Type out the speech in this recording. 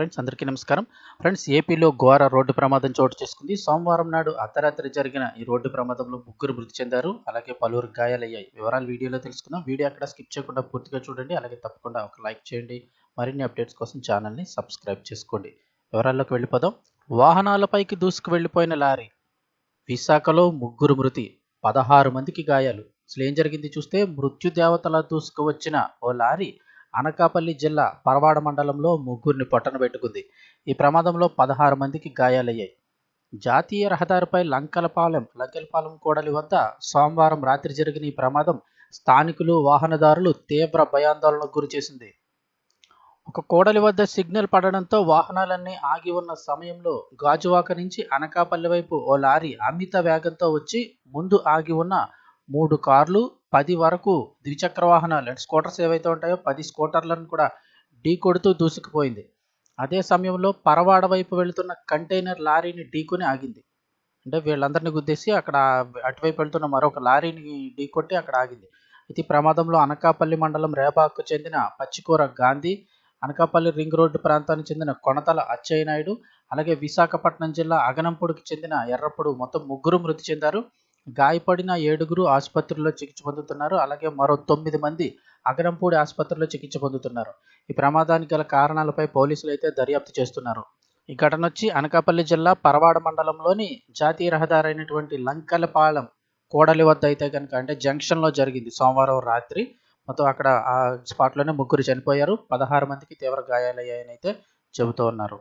Friends అందరికీ నమస్కారం. Friends ఏపీలో ఘోర రోడ్డు ప్రమాదం చోటు చేసుకుంది. సోమవారం నాడు అర్ధరాత్రి జరిగిన ఈ రోడ్డు ప్రమాదంలో ముగ్గురు మృతి చెందారు. అలాగే పలువురు గాయాలయ్యాయి. వివరాలు వీడియోలో తెలుసుకుందాం. వీడియో అక్కడ స్కిప్ చేయకుండా పూర్తిగా చూడండి. అలాగే తప్పకుండా ఒక లైక్ చేయండి. మరిన్ని అప్డేట్స్ కోసం ఛానల్ని సబ్స్క్రైబ్ చేసుకోండి. వివరాల్లోకి వెళ్ళిపోదాం. వాహనాలపైకి దూసుకు వెళ్ళిపోయిన లారీ. విశాఖలో ముగ్గురు మృతి పదహారు మందికి గాయాలు. అసలు ఏం జరిగింది చూస్తే మృత్యుదేవతల దూసుకు వచ్చిన ఓ లారీ అనకాపల్లి జిల్లా పరవాడ మండలంలో ముగ్గురిని పొట్టన పెట్టుకుంది. ఈ ప్రమాదంలో పదహారు మందికి గాయాలయ్యాయి. జాతీయ రహదారిపై లంకలపాలెం లంకెలపాలెం కోడలి వద్ద సోమవారం రాత్రి జరిగిన ఈ ప్రమాదం స్థానికులు వాహనదారులు తీవ్ర భయాందోళనకు గురిచేసింది ఒక కోడలి వద్ద సిగ్నల్ పడడంతో వాహనాలన్నీ ఆగి ఉన్న సమయంలో గాజువాక నుంచి అనకాపల్లి వైపు ఓ లారీ అమిత వేగంతో వచ్చి ముందు ఆగి ఉన్న మూడు కార్లు పది వరకు ద్విచక్ర వాహనాలు అంటే స్కూటర్స్ ఏవైతే ఉంటాయో పది స్కూటర్లను కూడా ఢీ కొడుతూ దూసుకుపోయింది. అదే సమయంలో పరవాడ వైపు వెళుతున్న కంటైనర్ లారీని ఢీకొని ఆగింది. అంటే వీళ్ళందరినీ గుద్దేసి అక్కడ అటువైపు వెళ్తున్న మరొక లారీని ఢీకొట్టి అక్కడ ఆగింది. ఇది ప్రమాదంలో అనకాపల్లి మండలం రేపాకు చెందిన పచ్చికూర గాంధీ అనకాపల్లి రింగ్ రోడ్డు ప్రాంతానికి చెందిన కొనతల అచ్చయ్య నాయుడు అలాగే విశాఖపట్నం జిల్లా అగనంపూడికి చెందిన ఎర్రప్పుడు మొత్తం ముగ్గురు మృతి చెందారు. గాయపడిన ఏడుగురు ఆసుపత్రిలో చికిత్స పొందుతున్నారు. అలాగే మరో తొమ్మిది మంది అగరంపూడి ఆసుపత్రిలో చికిత్స పొందుతున్నారు. ఈ ప్రమాదానికి గల కారణాలపై పోలీసులు అయితే దర్యాప్తు చేస్తున్నారు. ఈ ఘటన వచ్చి అనకాపల్లి జిల్లా పరవాడ మండలంలోని జాతీయ రహదారి అయినటువంటి లంకలపాలెం కోడలి వద్ద అయితే కనుక అంటే జంక్షన్లో జరిగింది. సోమవారం రాత్రి మొత్తం అక్కడ ఆ స్పాట్లోనే ముగ్గురు చనిపోయారు. పదహారు మందికి తీవ్ర గాయాలయ్యాయని అయితే చెబుతూ ఉన్నారు.